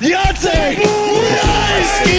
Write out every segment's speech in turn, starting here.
Jacek Murański!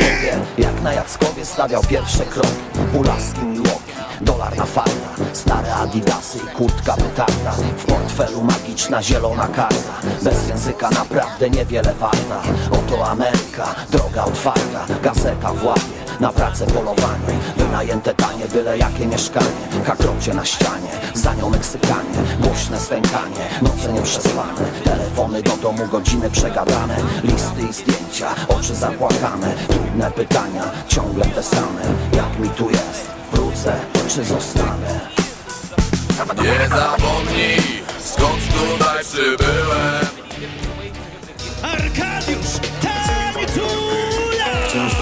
Tak jak na Jackowie stawiał pierwsze kroki Ulaski Milwaukee, dolar na farta Stare adidasy i kurtka petarda. W portfelu magiczna zielona karta Bez języka naprawdę niewiele warta. Oto Ameryka, droga otwarta Gazeta w łapie, na pracę polowanie Wynajęte tanie, byle jakie mieszkanie. Kakrocie na ścianie, za nią Meksykanie Głośne stękanie, noce nieprzespane Telefony do domu, godziny przegadane. Listy i zdjęcia, oczy zapłakane. Trudne pytania, ciągle te same. Jak mi tu jest? Wrócę czy zostanę? Nie zapomnij, skąd tutaj przybyłem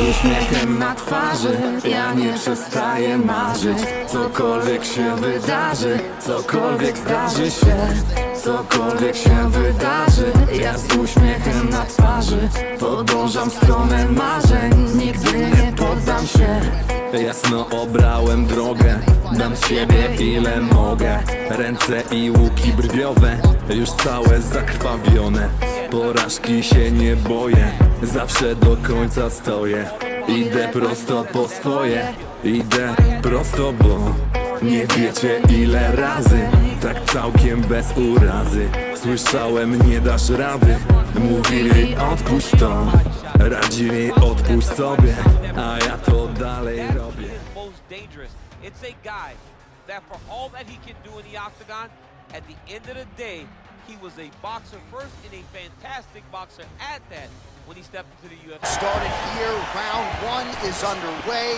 z uśmiechem na twarzy. Ja nie przestaję marzyć. Cokolwiek się wydarzy Cokolwiek zdarzy się Cokolwiek się wydarzy. Ja z uśmiechem na twarzy Podążam w stronę marzeń. Nigdy nie poddam się. Jasno obrałem drogę Dam z siebie ile mogę. Ręce i łuki brwiowe Już całe zakrwawione Porażki się nie boję Zawsze do końca stoję. Idę prosto po swoje Idę prosto, bo Nie wiecie ile razy. Tak całkiem bez urazy Słyszałem nie dasz rady. Mówili odpuść to Radzili odpuść sobie A ja to dalej robię. It's a guy that for all that he can do in the octagon, at the end of the day, he was a boxer first and a fantastic boxer at that when he stepped into the UFC. started here. Round one is underway.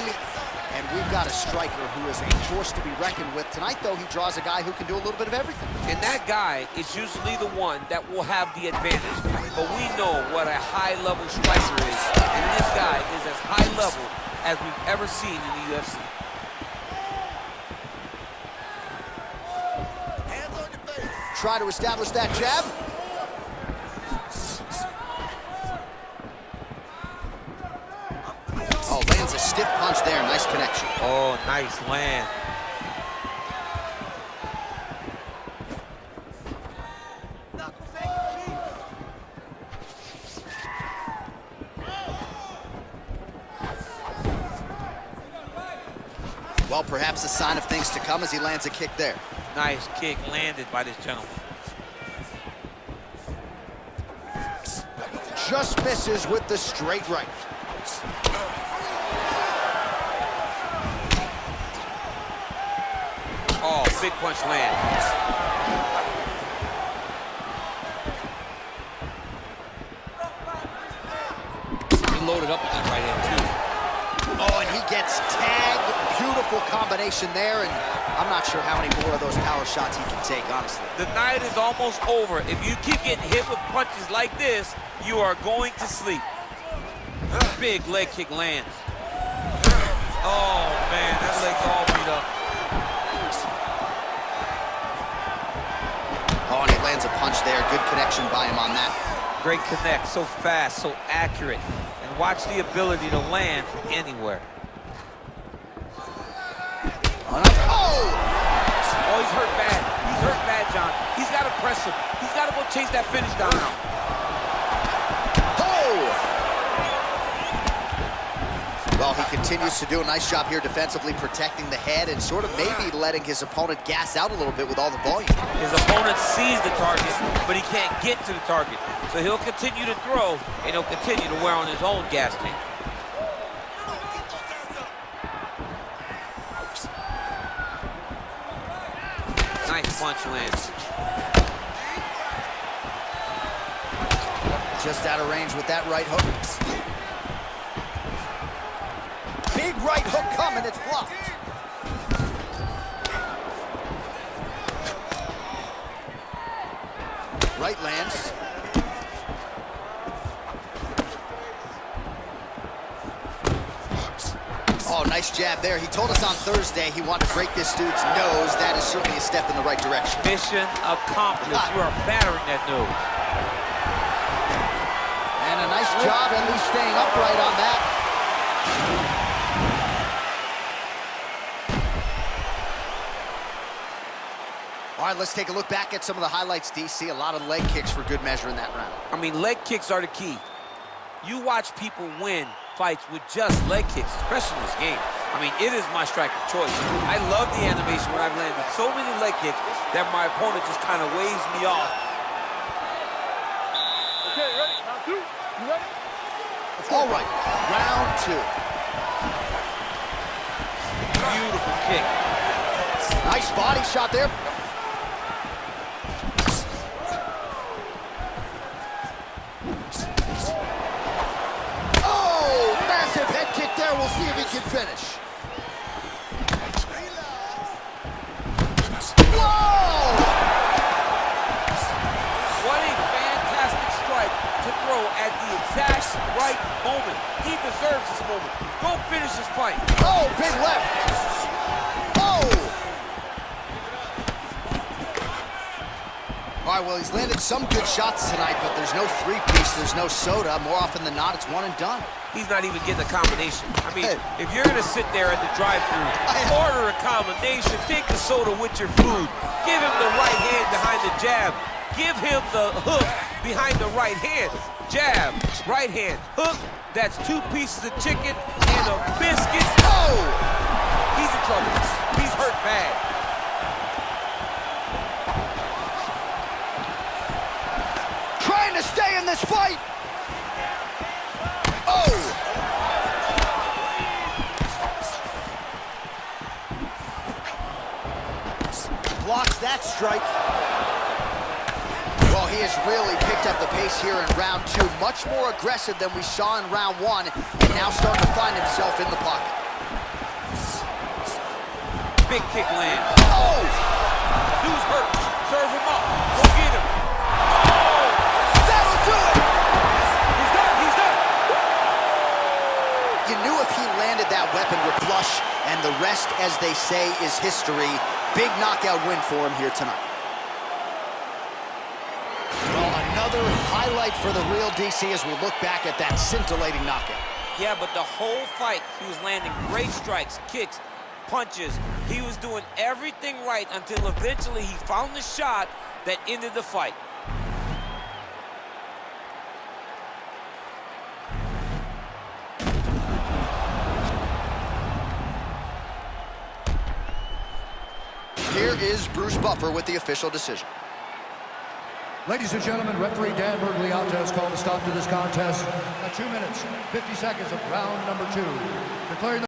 And we've got a striker who is a force to be reckoned with. Tonight, though, he draws a guy who can do a little bit of everything. And that guy is usually the one that will have the advantage. But we know what a high level striker is. And this guy is as high level as we've ever seen in the UFC. Try to establish that jab. Oh, lands a stiff punch there. Nice connection. Oh, nice land. Well, perhaps a sign of things to come as he lands a kick there. Nice kick landed by this gentleman. Just misses with the straight right. Oh, big punch land. He loaded up with that right hand too. Oh, and he gets tagged. Beautiful combination there, and I'm not sure how many more of those power shots he can take, honestly. The night is almost over. If you keep getting hit with punches like this, you are going to sleep. Big leg kick lands. Oh man, that leg's all beat up. Oh, and he lands a punch there. Good connection by him on that. Great connect, so fast, so accurate. And watch the ability to land from anywhere. Oh, oh! He's hurt bad. He's hurt bad, John. He's got to press him. He's got to go chase that finish down. Oh! Well, he continues to do a nice job here defensively protecting the head and sort of maybe letting his opponent gas out a little bit with all the volume. His opponent sees the target, but he can't get to the target. So he'll continue to throw, and he'll continue to wear on his own gas tank. Nice punch lands. Just out of range with that right hook. Big right hook coming, it's blocked. Right lands. Oh, nice jab there. He told us on Thursday he wanted to break this dude's nose. That is certainly a step in the right direction. Mission accomplished. You are battering that nose. And a nice job at least staying upright on that. All right, let's take a look back at some of the highlights, DC. A lot of leg kicks for good measure in that round. I mean, leg kicks are the key. You watch people win fights with just leg kicks, especially in this game. I mean, it is my strike of choice. I love the animation when I've landed so many leg kicks that my opponent just kind of waves me off. Okay, ready? Round two. You ready? All right, round two. Beautiful kick. Nice body shot there. Oh, massive head kick there. We'll see if he can finish. Right moment. He deserves this moment. Go finish this fight. Oh, big left. Oh! All right, well, he's landed some good shots tonight, but there's no three-piece, there's no soda. More often than not, it's one and done. He's not even getting a combination. I mean, Hey. if you're gonna sit there at the drive-thru, order a combination, take the soda with your food, give him the right hand behind the jab, give him the hook behind the right hand, jab, right hand, hook. That's two pieces of chicken and a biscuit. Oh! He's in trouble. He's hurt bad. Trying to stay in this fight. Oh! Blocks that strike. He has really picked up the pace here in round two. Much more aggressive than we saw in round one, and now starting to find himself in the pocket. Big kick land. Oh! Dude's hurt. Serve him up. Go get him. Oh! That'll do it! He's done. He's done. You knew if he landed that weapon with flush, and the rest, as they say, is history. Big knockout win for him here tonight. Well, another highlight for the real DC as we look back at that scintillating knockout. Yeah, but the whole fight, he was landing great strikes, kicks, punches. He was doing everything right until eventually he found the shot that ended the fight. Here is Bruce Buffer with the official decision. Ladies and gentlemen, referee Dan Bergliata has called a stop to this contest at 2 minutes, 50 seconds of round number two. Declaring